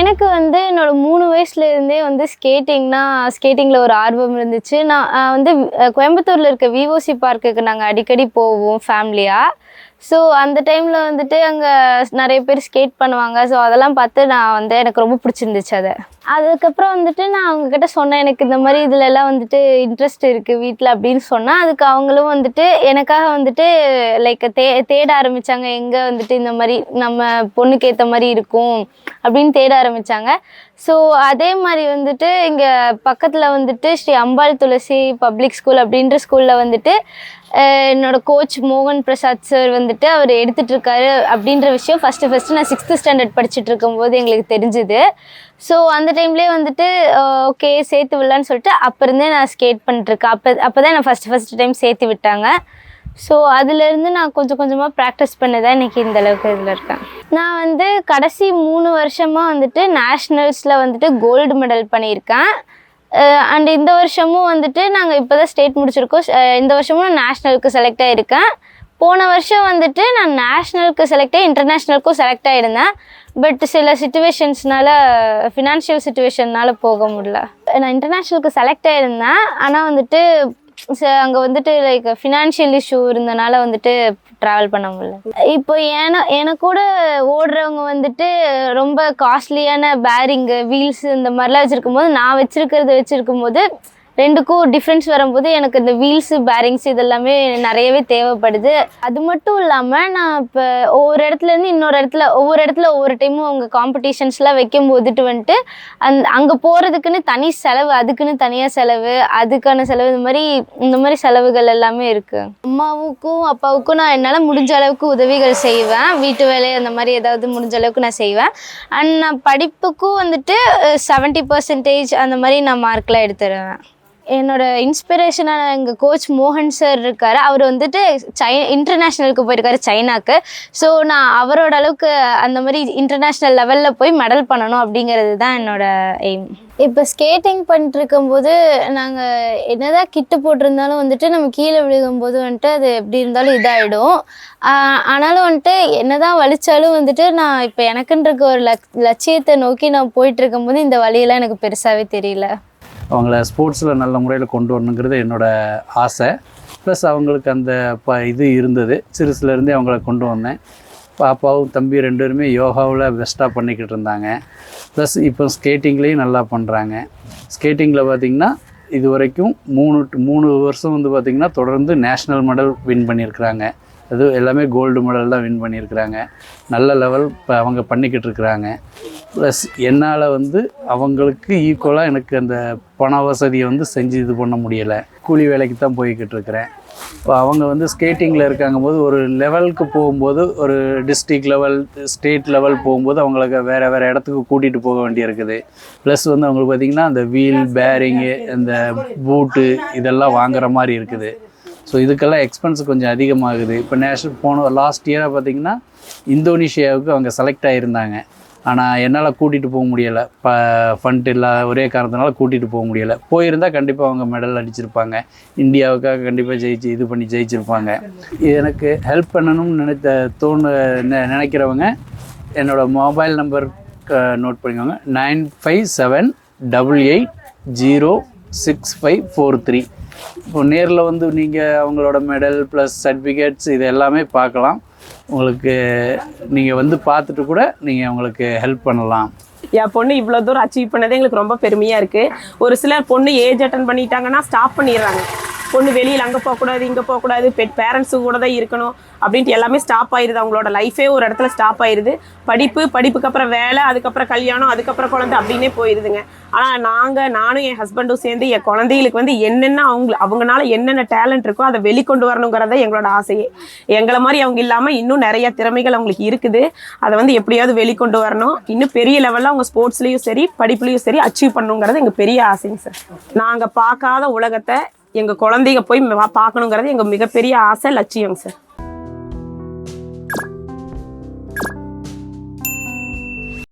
எனக்கு வந்து என்னோட மூணு வயசுலேருந்தே வந்து ஸ்கேட்டிங்னா ஸ்கேட்டிங்கில் ஒரு ஆர்வம் இருந்துச்சு. நான் வந்து கோயம்புத்தூரில் இருக்க விஓசி பார்க்குக்கு நாங்கள் அடிக்கடி போவோம் ஃபேமிலியாக ஸோ அந்த டைமில் வந்துட்டு அங்கே நிறைய பேர் ஸ்கேட் பண்ணுவாங்க. ஸோ அதெல்லாம் பார்த்து நான் வந்து எனக்கு ரொம்ப பிடிச்சிருந்துச்சு அதை. அதுக்கப்புறம் வந்துட்டு நான் அவங்கக்கிட்ட சொன்னேன் எனக்கு இந்த மாதிரி இதுலலாம் வந்துட்டு இன்ட்ரெஸ்ட் இருக்குது வீட்டில் அப்படின்னு சொன்னேன் அதுக்கு அவங்களும் வந்துட்டு எனக்காக வந்துட்டு லைக் தே தேட ஆரம்பித்தாங்க எங்கே வந்துட்டு இந்த மாதிரி நம்ம பொண்ணுக்கு ஏற்ற மாதிரி இருக்கும் அப்படின்னு தேட ஆரம்பித்தாங்க ஸோ அதே மாதிரி வந்துட்டு இங்கே பக்கத்தில் வந்துட்டு ஸ்ரீ அம்பாள் துளசி பப்ளிக் ஸ்கூல் அப்படின்ற ஸ்கூலில் வந்துட்டு என்னோட கோச் மோகன் பிரசாத் சார் வந்துட்டு அவர் எடுத்துட்டு இருக்காரு அப்படின்ற விஷயம் ஃபஸ்ட்டு ஃபஸ்ட்டு நான் சிக்ஸ்த்து ஸ்டாண்டர்ட் படிச்சுட்டு இருக்கும்போது எங்களுக்கு தெரிஞ்சுது. ஸோ அந்த டைம்லேயே வந்துட்டு ஓகே சேர்த்து விடலான்னு சொல்லிட்டு அப்போ இருந்தே நான் ஸ்கேட் பண்ணிட்டுருக்கேன். அப்போ அப்போ தான் நான் ஃபஸ்ட்டு ஃபஸ்ட்டு டைம் சேர்த்து விட்டாங்க. ஸோ அதுலேருந்து நான் கொஞ்சம் கொஞ்சமாக ப்ராக்டிஸ் பண்ணி தான் இன்றைக்கி இந்த அளவுக்கு இதில் இருக்கேன். நான் வந்து கடைசி மூணு வருஷமாக வந்துட்டு நேஷ்னல்ஸில் வந்துட்டு கோல்டு மெடல் பண்ணியிருக்கேன். அண்ட் இந்த வருஷமும் வந்துட்டு நாங்கள் இப்போ தான் ஸ்டேட் முடிச்சிருக்கோம் இந்த வருஷமும் நான் நேஷ்னலுக்கு செலக்ட் ஆகிருக்கேன் போன வருஷம் வந்துட்டு நான் நேஷ்னலுக்கு செலக்ட் ஆகி இன்டர்நேஷ்னலுக்கும் செலக்ட் ஆகிருந்தேன் பட் சில சுச்சுவேஷன்ஸ்னால ஃபினான்ஷியல் சுச்சுவேஷன்னால் போக முடியல. நான் இன்டர்நேஷ்னலுக்கு செலக்ட் ஆகிருந்தேன் ஆனால் வந்துட்டு அங்கே வந்துட்டு லைக் ஃபினான்ஷியல் இஷ்யூ இருந்தனால வந்துட்டு ட்ராவல் பண்ண முடியல. இப்போ ஏன்னா எனக்கு கூட ஓடுறவங்க வந்துட்டு ரொம்ப காஸ்ட்லியான பேரிங்கு வீல்ஸ் இந்த மாதிரிலாம் வச்சுருக்கும் போது நான் வச்சுருக்கிறத வச்சுருக்கும் போது ரெண்டுக்கும் டிஃப்ரென்ஸ் வரும்போது எனக்கு இந்த வீல்ஸு பேரிங்ஸ் இதெல்லாமே நிறையவே தேவைப்படுது. அது மட்டும் இல்லாமல் நான் இப்போ ஒவ்வொரு இடத்துலேருந்து இன்னொரு இடத்துல ஒவ்வொரு இடத்துல ஒவ்வொரு டைமும் அவங்க காம்படிஷன்ஸ்லாம் வைக்கும் போதுட்டு வந்துட்டு அந் அங்கே போகிறதுக்குன்னு தனி செலவு அதுக்குன்னு தனியாக செலவு அதுக்கான செலவு இந்த மாதிரி இந்த மாதிரி செலவுகள் எல்லாமே இருக்குது அம்மாவுக்கும் அப்பாவுக்கும் நான் என்னால் முடிஞ்ச அளவுக்கு உதவிகள் செய்வேன். வீட்டு வேலை அந்த மாதிரி ஏதாவது முடிஞ்ச அளவுக்கு நான் செய்வேன். அண்ட் நான் படிப்புக்கும் வந்துட்டு செவன்ட்டி பர்சன்டேஜ் அந்த மாதிரி நான் மார்க்லாம் எடுத்துருவேன். என்னோட இன்ஸ்பிரேஷனான எங்கள் கோச் மோகன் சார் இருக்கார். அவர் வந்துட்டு சை இன்டர்நேஷ்னலுக்கு போயிருக்காரு சைனாக்கு. ஸோ நான் அவரோட அளவுக்கு அந்த மாதிரி இன்டர்நேஷ்னல் லெவலில் போய் மெடல் பண்ணணும் அப்படிங்கிறது தான் என்னோட எய்ம் இப்போ ஸ்கேட்டிங் பண்ணிட்டுருக்கும்போது நாங்கள் என்னதான் கிட்டு போட்டிருந்தாலும் வந்துட்டு நம்ம கீழே விழுகும்போது வந்துட்டு அது எப்படி இருந்தாலும் இதாகிடும் ஆனாலும் வந்துட்டு என்னதான் வலிச்சாலும் வந்துட்டு நான் இப்போ எனக்குன்றிருக்க ஒரு லக் லட்சியத்தை நோக்கி நான் போயிட்டு இருக்கும்போது இந்த வழியெல்லாம் எனக்கு பெருசாகவே தெரியல. அவங்கள ஸ்போர்ட்ஸில் நல்ல முறையில் கொண்டு வரணுங்கிறது என்னோட ஆசை. ப்ளஸ் அவங்களுக்கு அந்த ப இது இருந்தது. சிறுசுலேருந்தே அவங்கள கொண்டு வந்தேன். பாப்பாவும் தம்பி ரெண்டு பேருமே யோகாவில் பெஸ்ட்டாக பண்ணிக்கிட்டு இருந்தாங்க. ப்ளஸ் இப்போ ஸ்கேட்டிங்லேயும் நல்லா பண்ணுறாங்க ஸ்கேட்டிங்கில் பார்த்திங்கன்னா இது வரைக்கும் மூணு மூணு வருஷம் வந்து பார்த்திங்கன்னா தொடர்ந்து நேஷ்னல் மெடல் வின் பண்ணியிருக்கிறாங்க. அது எல்லாமே கோல்டு மெடல் தான் வின் பண்ணியிருக்கிறாங்க. நல்ல லெவல் இப்போ அவங்க பண்ணிக்கிட்டு இருக்கிறாங்க. ப்ளஸ் என்னால் வந்து அவங்களுக்கு ஈக்குவலாக எனக்கு அந்த பண வசதியை வந்து செஞ்சு இது பண்ண முடியலை. கூலி வேலைக்கு தான் போய்கிட்டு இருக்கிறேன். இப்போ அவங்க வந்து ஸ்கேட்டிங்கில் இருக்காங்க போது ஒரு லெவலுக்கு போகும்போது ஒரு டிஸ்ட்ரிக்ட் லெவல் ஸ்டேட் லெவல் போகும்போது அவங்களுக்கு வேறு வேறு இடத்துக்கு கூட்டிகிட்டு போக வேண்டியிருக்குது. ப்ளஸ் வந்து அவங்களுக்கு பார்த்திங்கன்னா அந்த வீல் பேரிங்கு அந்த பூட்டு இதெல்லாம் வாங்குற மாதிரி இருக்குது. ஸோ இதுக்கெல்லாம் எக்ஸ்பென்ஸ் கொஞ்சம் அதிகமாகுது. இப்போ நேஷனல் போன லாஸ்ட் இயராக பார்த்தீங்கன்னா இந்தோனேஷியாவுக்கு அவங்க செலக்ட் ஆகியிருந்தாங்க ஆனால் என்னால் கூட்டிகிட்டு போக முடியலை. ப ஃபண்ட் இல்லாத ஒரே காரணத்தினால கூட்டிகிட்டு போக முடியலை. போயிருந்தால் கண்டிப்பாக அவங்க மெடல் அடிச்சிருப்பாங்க. இந்தியாவுக்காக கண்டிப்பாக ஜெயிச்சு இது பண்ணி ஜெயிச்சிருப்பாங்க. இது எனக்கு ஹெல்ப் பண்ணணும்னு நினைத்த தோணு நெ- நினைக்கிறவங்க என்னோடய மொபைல் நம்பர் நோட் பண்ணிக்கோங்க. Nine five seven double eight zero six five four three. இப்போ நேரில் வந்து நீங்கள் அவங்களோட மெடல் ப்ளஸ் சர்டிஃபிகேட்ஸ் இது எல்லாமே பார்க்கலாம். உங்களுக்கு நீங்கள் வந்து பார்த்துட்டு கூட நீங்கள் அவங்களுக்கு ஹெல்ப் பண்ணலாம். என் பொண்ணு இவ்வளோ தூரம் அச்சீவ் பண்ணதே எங்களுக்கு ரொம்ப பெருமையாக இருக்குது ஒரு சிலர் பொண்ணு ஏஜ் அட்டன் பண்ணிட்டாங்கன்னா ஸ்டாப் பண்ணிடுறாங்க. பொண்ணு வெளியில் அங்கே போகக்கூடாது இங்கே போகக்கூடாது பெட் பேரண்ட்ஸு கூட தான் இருக்கணும் அப்படின்ட்டு எல்லாமே ஸ்டாப் ஆயிடுது அவங்களோட லைஃபே ஒரு இடத்துல ஸ்டாப் ஆயிடுது படிப்பு படிப்புக்கு அப்புறம் வேலை அதுக்கப்புறம் கல்யாணம் அதுக்கப்புறம் குழந்தை அப்படின்னே போயிடுதுங்க ஆனால் நாங்கள் நானும் என் ஹஸ்பண்டும் சேர்ந்து என் குழந்தைகளுக்கு வந்து என்னென்ன அவங்க அவங்கனால என்னென்ன டேலண்ட் இருக்கோ அதை வெளிக்கொண்டு வரணுங்கிறத எங்களோட ஆசையே. எங்களை மாதிரி அவங்க இல்லாமல் இன்னும் நிறைய திறமைகள் அவங்களுக்கு இருக்குது. அதை வந்து எப்படியாவது வெளிக்கொண்டு வரணும். இன்னும் பெரிய லெவலில் அவங்க ஸ்போர்ட்ஸ்லேயும் சரி படிப்புலேயும் சரி அச்சீவ் பண்ணணுங்கிறது எங்கள் பெரிய ஆசைங்க சார் நாங்கள் பார்க்காத உலகத்தை எங்கள் குழந்தைங்க போய் பார்க்கணுங்கிறது எங்கள் மிகப்பெரிய ஆசை லட்சியம் சார்